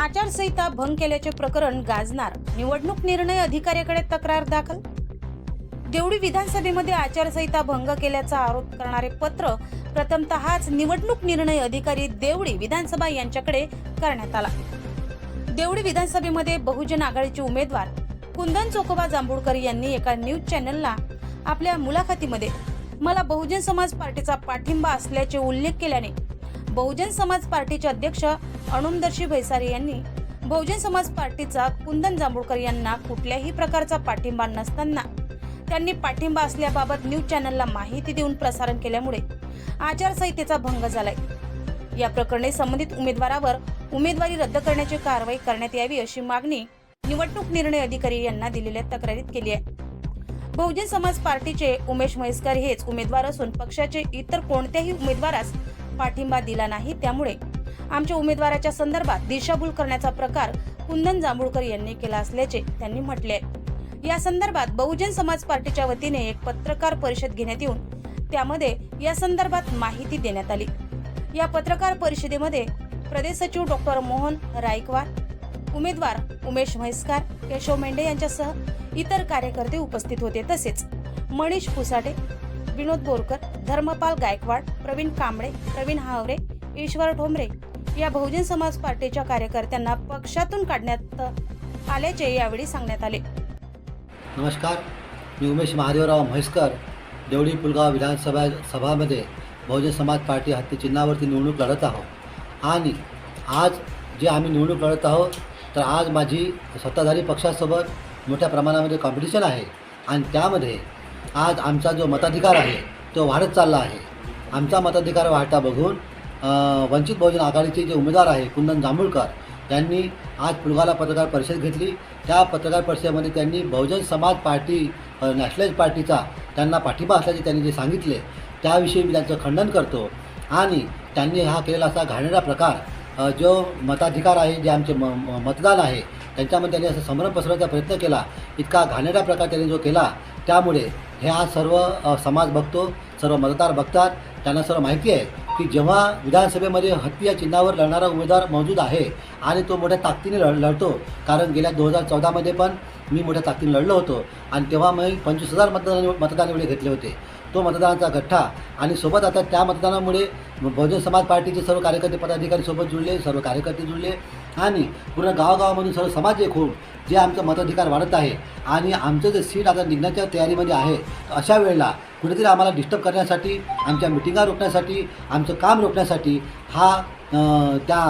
आचारसंहिता भंग केल्याचे प्रकरण गाजणार. निवडणूक निर्णय अधिकाऱ्याकडे तक्रार दाखल? देवडी विधानसभेमध्ये आचारसंहिता भंग केल्याचा आरोप करणारे पत्र प्रथमतःच निवडणूक निर्णय अधिकारी देवडी विधानसभा यांच्याकडे करण्यात आला. देवडी विधानसभेमध्ये बहुजन आघाडीचे उमेदवार कुंदन चोकोबा जांभूळकर यांनी एका न्यूज चॅनलला आपल्या मुलाखतीमध्ये मला बहुजन समाज पार्टीचा पाठिंबा असल्याचे उल्लेख केल्याने बहुजन समाज पार्टीचे अध्यक्ष अणुमदर्शी भैसारे यांनी बहुजन समाज पार्टीचा कुंदन जांभूळकर यांना कुठल्याही प्रकारचा पाठिंबा नसताना त्यांनी पाठिंबा असल्याबाबत न्यूज चॅनलला माहिती देऊन प्रसारण केल्यामुळे आचारसंहितेचा भंग झालाय. या प्रकरणी संबंधित उमेदवारावर उमेदवारी रद्द करण्याची कारवाई करण्यात यावी अशी मागणी निवडणूक निर्णय अधिकारी यांना दिलेल्या तक्रारीत केली आहे. बहुजन समाज पार्टीचे उमेश म्हैसकर हेच उमेदवार असून पक्षाचे इतर कोणत्याही उमेदवारास पाठिंबा दिला नाही. त्यामुळे आमच्या उमेदवाराच्या संदर्भात दिशाभूल करण्याचा प्रकार कुंदन जांभूळकर यांनी केला असल्याचे त्यांनी म्हटले आहे. या संदर्भात बहुजन समाज पार्टीच्या वतीने एक पत्रकार परिषद घेण्यात येऊन त्यामध्ये या संदर्भात माहिती देण्यात आली. या पत्रकार परिषदेमध्ये प्रदेश सचिव डॉक्टर मोहन रायकवार उमेदवार उमेश म्हैसकार केशव मेंढे यांच्यासह इतर कार्यकर्ते उपस्थित होते. तसेच मनीष पुसाटे विनोद बोरकर धर्मपाल गायकवाड प्रवीण कांबळे प्रवीण हावरे ईश्वर ठोंबरे या बहुजन समाज पार्टीच्या कार्यकर्त्यांना पक्षातून काढण्यात आल्याचे यावेळी सांगण्यात आले. नमस्कार. मी उमेश महादेवराव म्हैसकर देवडी पुलगाव विधानसभा सभामध्ये बहुजन समाज पार्टी हत्ती चिन्हावरती निवडणूक लढत आहोत. आणि आज जे आम्ही निवडणूक लढत आहोत तर आज माझी सत्ताधारी पक्षासोबत मोठ्या प्रमाणामध्ये कॉम्पिटिशन आहे. आणि त्यामध्ये आज आमचा जो मताधिकार आहे तो वाढत चालला आहे. आमचा मताधिकार वाढता बघून वंचित बहुजन आघाडीचे जे उमेदवार आहे कुंदन जांभूळकर यांनी आज पुलगाला पत्रकार परिषद घेतली. त्या पत्रकार परिषदेमध्ये त्यांनी बहुजन समाज पार्टी अ, नॅशनलाइज पार्टीचा त्यांना पाठिंबा असल्याचे त्यांनी जे सांगितले त्याविषयी मी त्यांचं खंडन करतो. आणि त्यांनी हा केलेला असा घाणेरडा प्रकार जो मताधिकार आहे जे आमचे म म- मतदान आहे त्यांच्यामध्ये त्यांनी असं संभ्रम पसरवायचा प्रयत्न केला. इतका घाणेरडा प्रकार त्यांनी जो केला त्यामुळे हे आज सर्व समाज बघतो सर्व मतदार बघतात. त्यांना सर्व माहिती आहे की जेव्हा विधानसभेमध्ये हत्ती या चिन्हावर लढणारा उमेदवार मौजूद आहे आणि तो मोठ्या ताकदीने लढ लढतो कारण गेल्या दोन हजार चौदामध्ये पण मी मोठ्या ताकदीने लढलो होतो. आणि तेव्हा मी पंचवीस हजार मतदान मतदान एवढे घेतले होते. तो मतदानाचा गठ्ठा. आणि सोबत आता त्या मतदानामुळे बहुजन समाज पार्टीचे सर्व कार्यकर्ते पदाधिकारी सोबत जुळले सर्व कार्यकर्ते जुळले. आणि पूर्ण गावागावामधून सर्व समाज एक होऊन जे आमचं मताधिकार वाढत आहे आणि आमचं जे सीट आता निघण्याच्या तयारीमध्ये आहे अशा वेळेला कुठेतरी आम्हाला डिस्टर्ब करण्यासाठी आमच्या मिटिंगा रोखण्यासाठी आमचं काम रोखण्यासाठी हा त्या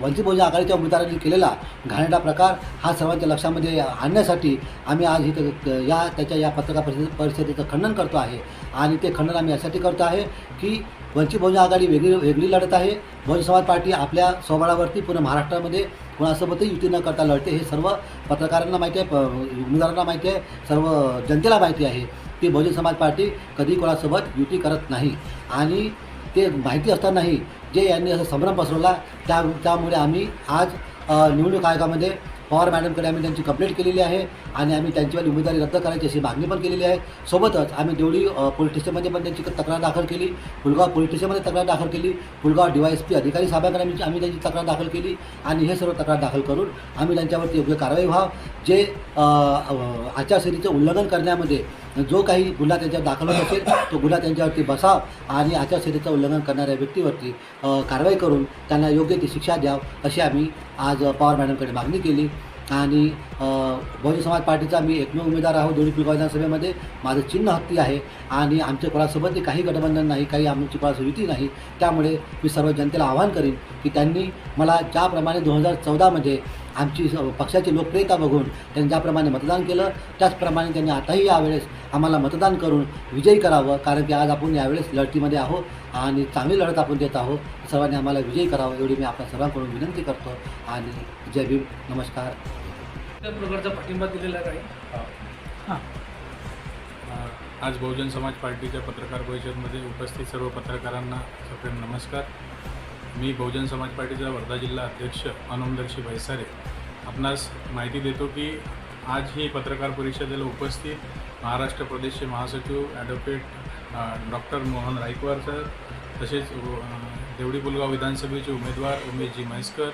वंचित बहुजन आघाडीच्या उमेदवारांनी केलेला घाणेटा प्रकार हा सर्वांच्या लक्षामध्ये आणण्यासाठी आम्ही आज इथं या त्याच्या या पत्रकार परिषद परिषदेचं खंडन करतो आहे. आणि ते खंडन आम्ही यासाठी करतो आहे की वंचित बहुजन आघाडी वेगळी वेगळी लढत आहे. बहुजन समाज पार्टी आपल्या स्वबळावरती पूर्ण महाराष्ट्रामध्ये कोणासोबतही युती न करता लढते हे सर्व पत्रकारांना माहिती आहे प उमेदवारांना माहिती आहे सर्व जनतेला माहिती आहे. की बहुजन समाज पार्टी कधी कोणासोबत युती करत नाही. आणि ते माहिती असतानाही जे यांनी असं संभ्रम पसरवला त्या त्यामुळे आम्ही आज निवडणूक आयोगामध्ये पवार मॅडमकडे आम्ही त्यांची कंप्लेंट केलेली आहे आणि आम्ही त्यांच्यावाली उमेदवारी रद्द करायची अशी मागणी पण केलेली आहे. सोबतच आम्ही देवळी पोलीस स्टेशनमध्ये पण त्यांची तक्रार दाखल केली पुलगाव पोलीस स्टेशनमध्ये तक्रार दाखल केली Pulgaon D Y S P अधिकारी साहेबांकडे आम्ही आम्ही त्यांची तक्रार दाखल केली आणि हे सर्व तक्रार दाखल करून आम्ही त्यांच्यावरती योग्य कारवाई व्हाव. जे आचारसंहितेचं उल्लंघन करण्यामध्ये जो काही गुन्हा त्यांच्यावर दाखल होत असेल तो गुन्हा त्यांच्यावरती बसाव आणि आचारसंहितेचं उल्लंघन करणाऱ्या व्यक्तीवरती कारवाई करून त्यांना योग्य ती शिक्षा द्याव अशी आम्ही आज पवार मॅडमकडे मागणी केली. आणि बहुजन समाज पार्टीचा मी एकमेव उमेदवार आहोत दोन्ही पिलगाव विधानसभेमध्ये. माझं चिन्ह हत्ती आहे आणि आमच्या कोणासोबत काही गठबंधन नाही काही आमची कोणासोबत युती नाही. त्यामुळे मी सर्व जनतेला आवाहन करीन की त्यांनी मला ज्याप्रमाणे दोन हजार चौदामध्ये आमची पक्षाची लोकप्रियता बघून त्यांनी ज्याप्रमाणे मतदान केलं त्याचप्रमाणे त्यांनी आताही यावेळेस आम्हाला मतदान करून विजयी करावं कारण की आज आपण यावेळेस लढतीमध्ये आहोत आणि चांगली लढत आपण देत आहोत. सर्वांनी आम्हाला विजयी करावं एवढी मी आपल्या सर्वांकडून विनंती करतो आणि जय भीम. नमस्कार. त्या प्रकारचा पाठिंबा दिलेला आहे. आज बहुजन समाज पार्टीच्या पत्रकार परिषदमध्ये उपस्थित सर्व पत्रकारांना सप्रेम नमस्कार. मी बहुजन समाज पार्टीचा वर्धा जिल्हा अध्यक्ष अनुमदर्शी भैसारे आपणास माहिती देतो की आज ही पत्रकार परिषदेला उपस्थित महाराष्ट्र प्रदेशचे महासचिव advocate doctor Mohan Raikwar sir तसेच देवडी पुलगाव विधानसभेचे उमेदवार उमेशजी म्हैसकर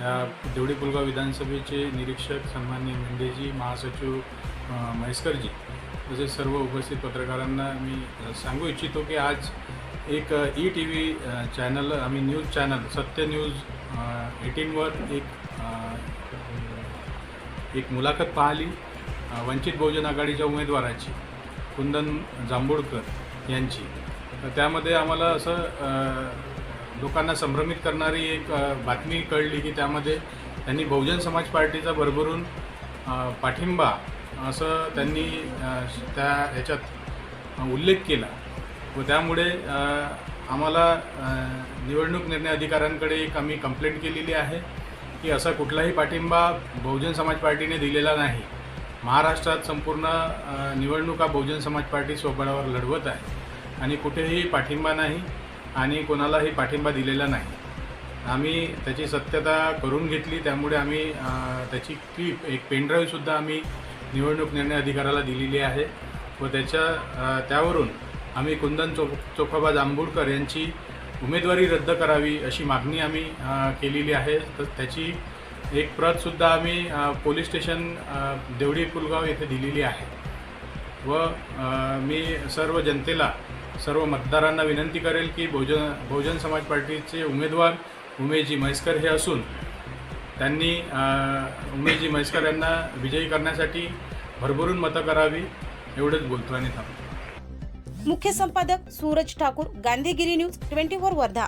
या देवडी पुलगाव विधानसभेचे निरीक्षक सन्मान्य मेंढेजी महासचिव म्हैसकरजी तसेच सर्व उपस्थित पत्रकारांना मी सांगू इच्छितो की आज एक ई टी व्ही चॅनल आम्ही न्यूज चॅनल सत्य न्यूज एटीनवर एक एक मुलाखत पाहिली वंचित बहुजन आघाडीच्या उमेदवाराची कुंदन जांभूळकर यांची. तर त्यामध्ये आम्हाला असं लोकांना संभ्रमित करणारी एक बातमी कळली की त्यामध्ये त्यांनी बहुजन समाज पार्टीचा भरभरून पाठिंबा असं त्यांनी त्या ह्याच्यात उल्लेख केला. व त्यामुळे आम्हाला निवडणूक निर्णय अधिकाऱ्यांकडे एक आम्ही कंप्लेंट केलेली आहे की असा कुठलाही पाठिंबा बहुजन समाज पार्टीने दिलेला नाही. महाराष्ट्रात संपूर्ण निवडणुका बहुजन समाज पार्टी स्वबळावर लढवत आहे आणि कुठेही पाठिंबा नाही आणि कोणालाही पाठिंबा दिलेला नाही. आम्ही त्याची सत्यता करून घेतली त्यामुळे आम्ही त्याची क्लिप एक पेनड्राईव्हसुद्धा आम्ही निवडणूक निर्णय अधिकाऱ्याला दिलेली आहे व त्याच्या त्यावरून आम्ही कुंदन चो चोखोबा जांभूळकर यांची उमेदवारी रद्द करावी अशी मागणी आम्ही केलेली आहे. तर त्याची एक प्रतसुद्धा आम्ही पोलीस स्टेशन देवडी पुलगाव येथे दिलेली आहे. व मी सर्व जनतेला सर्व मतदारांना विनंती करेल की बहुजन बहुजन समाज पार्टीचे उमेदवार उमेशजी म्हैसकर हे असून त्यांनी उमेशजी म्हैसकर यांना विजयी करण्यासाठी भरभरून मतं करावी एवढंच बोलतो आणि थांबतो. मुख्य संपादक Suraj Thakur Gandhigiri news twenty four Wardha.